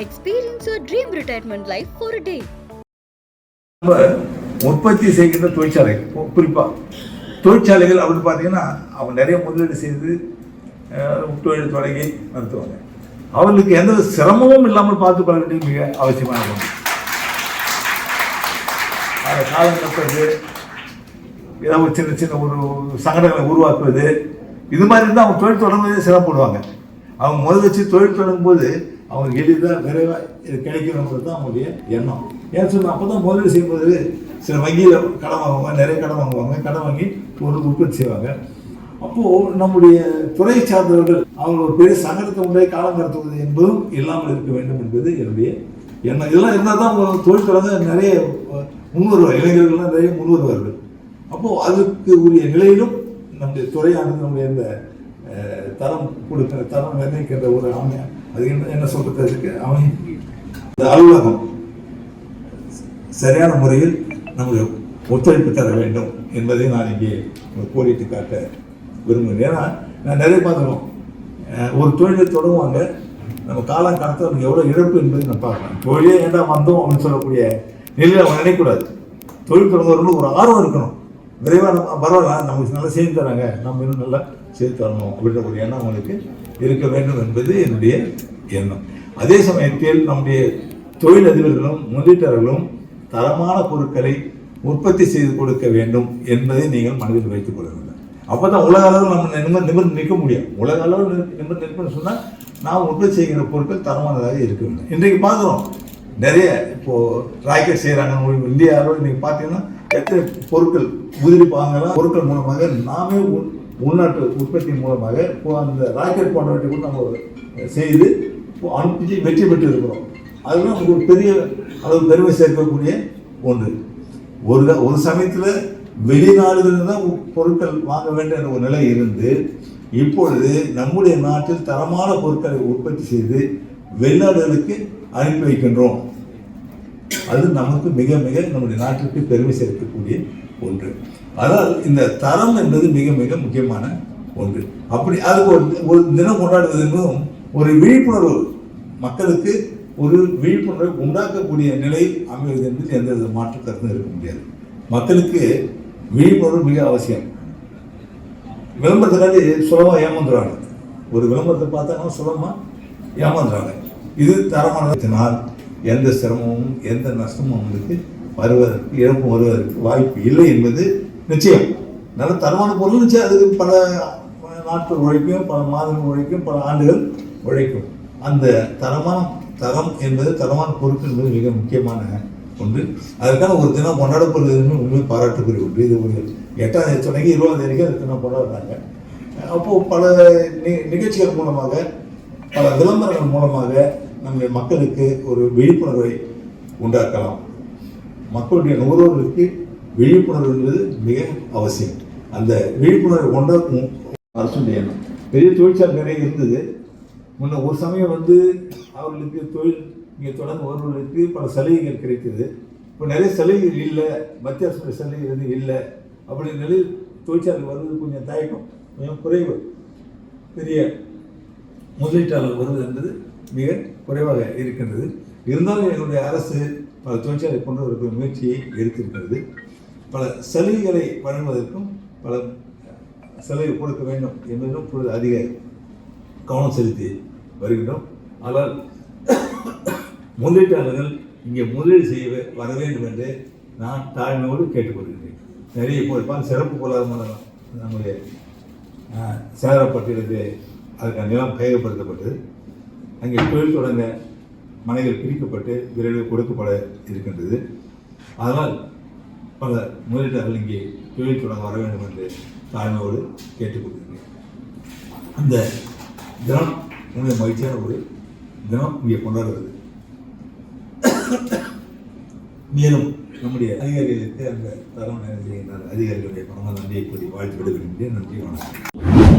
Experience your dream retirement life for day நம்ம உற்பத்தி செய்கின்ற தொழிற்சாலை குறிப்பாக தொழிற்சாலைகள் அப்படின்னு பார்த்தீங்கன்னா அவங்க நிறைய முதலீடு செய்து தொழில் தொடங்கி நடத்துவாங்க. அவர்களுக்கு எந்த சிரமமும் இல்லாமல் பார்த்து கொள்ள வேண்டியது மிக அவசியமான ஒன்று. அதை காலம் கட்டுறது ஏதாவது சின்ன சின்ன ஒரு சங்கடங்களை உருவாக்குவது இது மாதிரி இருந்தால் அவங்க தொழில் தொடங்குவதே சிரமப்படுவாங்க. அவங்க முதல் வச்சு தொழில் தொடங்கும் போது அவங்க எளிதாக விரைவாக இது கிடைக்கணுங்கிறது தான் அவங்களுடைய எண்ணம். ஏன் சொன்னால் அப்போ தான் முதலீடு செய்யும்போது சில வங்கியில் கடன் வாங்குவாங்க நிறைய கடன் வாங்குவாங்க. கடன் வாங்கி பொருள் உற்பத்தி செய்வாங்க. அப்போது நம்முடைய துறை சார்ந்தவர்கள் அவங்க ஒரு பெரிய சங்கடத்தை உண்டே காலம் கடத்துவது என்பதும் இல்லாமல் இருக்க வேண்டும் என்பது என்னுடைய எண்ணம். இதெல்லாம் இருந்தால் தான் அவங்க தொழில் தொடங்க நிறைய முன்வருவார் இளைஞர்கள்லாம் நிறைய முன்வருவார்கள் அப்போது அதுக்கு உரிய நிலையிலும் நம்முடைய துறையானது நம்முடைய இந்த தரம் கொடுக்கிற தரம் நிர்ணயிக்கின்ற ஒரு அமைய அது என்ன என்ன சொல்றது அதுக்கு? இந்த அலுவலகம் சரியான முறையில் நமக்கு ஒத்துழைப்பு தர வேண்டும் என்பதை நான் இங்கே கோரிட்டு காட்ட விரும்புகிறேன். ஏன்னா நான் நிறைய பார்த்துருக்கோம். ஒரு தொழிலை தொடங்குவாங்க. நம்ம காலம் காலத்தில் நமக்கு எவ்வளோ இழப்பு என்பதை நம்ம பார்க்கலாம். தொழிலே ஏண்டா வந்தோம் அப்படின்னு சொல்லக்கூடிய நிலையில் அவன் நினைக்கக்கூடாது. தொழில் தொடங்குறவங்களுக்கு ஒரு ஆர்வம் இருக்கணும். விரைவாக நம்ம பரவாயில்ல. நமக்கு நல்லா செய்து தராங்க. நம்ம இன்னும் நல்லா செய்து தரணும் அப்படின்ற ஒரு எண்ணம் அவங்களுக்கு இருக்க வேண்டும் என்பது என்னுடைய எண்ணம். அதே சமயத்தில் நம்முடைய தொழில் அதிபர்களும் முதலீட்டாளர்களும் தரமான பொருட்களை உற்பத்தி செய்து கொடுக்க வேண்டும் என்பதை நீங்கள் மனதில் வைத்துக் கொள்ள வேண்டும். அப்போ தான் உலக அளவில் நம்ம நிமிர் நிமிர்ந்து நிற்க முடியும். உலக அளவில் நிமிர்ந்து நிமிர்ந்து சொன்னால் நாம் உற்பத்தி செய்கிற பொருட்கள் தரமானதாக இருக்க வேண்டும். இன்றைக்கு பார்க்குறோம் நிறைய இப்போது ராக்கெட் செய்கிறாங்க இந்தியாவில் இன்றைக்கி பார்த்தீங்கன்னா எத்தனை பொருட்கள் உதிரி பாங்கலாம் பொருட்கள் மூலமாக நாமே உள்நாட்டு உற்பத்தி மூலமாக இப்போ அந்த ராக்கெட் போன்றவற்றை கூட நம்ம செய்து அனுப்பிச்சு வெற்றி பெற்று இருக்கிறோம். அதெல்லாம் நமக்கு ஒரு பெரிய அளவு பெருமை சேர்க்கக்கூடிய ஒன்று. ஒரு ஒரு சமயத்தில் வெளிநாடுகளில் தான் பொருட்கள் வாங்க வேண்டும் என்ற ஒரு நிலை இருந்து இப்பொழுது நம்முடைய நாட்டில் தரமான பொருட்களை உற்பத்தி செய்து வெளிநாடுகளுக்கு அனுப்பி வைக்கின்றோம். அது நமக்கு மிக மிக நம்முடைய நாட்டிற்கு பெருமை சேர்க்கக்கூடிய ஒன்று. அதால் இந்த தரம் என்பது மிக மிக முக்கியமான ஒன்று. அப்படி அது ஒரு ஒரு தினம் கொண்டாடுவது என்பதும் ஒரு விழிப்புணர்வு. மக்களுக்கு ஒரு விழிப்புணர்வை உண்டாக்கக்கூடிய நிலை அமைவது என்பது எந்த வித மாற்று கருத்தும் இருக்க முடியாது. மக்களுக்கு விழிப்புணர்வு மிக அவசியம். விளம்பரத்துக்காண்டி சுலபமாக ஏமாந்துறாங்க ஒரு விளம்பரத்தை பார்த்தாங்கன்னா சுலபமாக ஏமாந்துடுறாங்க இது தரமானதினால் எந்த சிரமமும் எந்த நஷ்டமும் அவங்களுக்கு வருவதற்கு இழப்பு வருவதற்கு வாய்ப்பு இல்லை என்பது நிச்சயம். நல்ல தரமான பொருள் நிச்சயம். அதுக்கு பல நாட்கள் உழைக்கும் பல மாதங்கள் உழைக்கும் பல ஆண்டுகள் உழைக்கும். அந்த தரமான தரம் என்பது தரமான பொருட்கள் என்பது மிக முக்கியமான ஒன்று. அதுக்கான ஒரு தினம் கொண்டாடப்படுவதுன்னு உண்மை பாராட்டுக்குரிய ஒன்று. இது ஒரு எட்டாம் தேதி தொடங்கி இருபதாம் தேதிக்கு அது தினம் கொண்டாடுறாங்க. அப்போது பல நி நிகழ்ச்சிகள் மூலமாக பல விளம்பரங்கள் மூலமாக நம்முடைய மக்களுக்கு ஒரு விழிப்புணர்வை உண்டாக்கலாம். மக்களுடைய நுகர்வோர்களுக்கு விழிப்புணர்வு என்பது மிக அவசியம். அந்த விழிப்புணர்வை உண்டாக்கும் அரசுடைய எண்ணம் பெரிய தொழிற்சாலை நிறைய இருந்தது. முன்ன ஒரு சமயம் வந்து அவர்களுக்கு தொழில் இங்கே தொடர்ந்து வருவர்களுக்கு பல சலுகைகள் கிடைத்தது. இப்போ நிறைய சலுகைகள் இல்லை மத்திய அரசுடைய சலுகை எதுவும் இல்லை. அப்படி நிலையில் தொழிற்சாலை வருவது கொஞ்சம் தயக்கம் கொஞ்சம் குறைவு. பெரிய முதலீட்டாளர் வருவது என்பது மிக குறைவாக இருக்கின்றது. இருந்தாலும் எங்களுடைய அரசு பல தொழிற்சாலை கொண்டு வரக்கூடிய முயற்சியை எடுத்திருக்கிறது. பல சலுகைகளை வழங்குவதற்கும் பல சலுகை கொடுக்க வேண்டும் என்பதிலும் இப்பொழுது அதிக கவனம் செலுத்தி வருகின்றோம். ஆனால் முதலீட்டாளர்கள் இங்கே முதலீடு செய்ய வர வேண்டும் என்று நான் தாழ்மையோடு கேட்டுக்கொள்கிறேன். நிறைய இப்போ இருப்பாங்க சிறப்பு பொருளாதார நம்முடைய சேதப்பட்டிருந்து சேதரப்பட்டிருக்கு அதுக்கான நிலம் கையகப்படுத்தப்பட்டது. அங்கே தொழில் தொடங்க மனைகள் பிரிக்கப்பட்டு விரைவில் கொடுக்கப்பட இருக்கின்றது. அதனால் பல முதலீட்டாளர்கள் இங்கே தொழில் தொடங்க வர வேண்டும் என்று தாழ்மையோடு கேட்டுக்கொள்கிறேன். அந்த தினம் மிக மகிழ்ச்சியான ஒரு தினம் இங்கே கொண்டாடுவது மேலும் நம்முடைய அதிகாரிகளுக்கு அந்த தரம் நிறைய செய்கின்ற அதிகாரிகளுடைய பணமாக நன்றியை கூறி வாழ்த்து விடுகின்றேன் நன்றி வணக்கம்.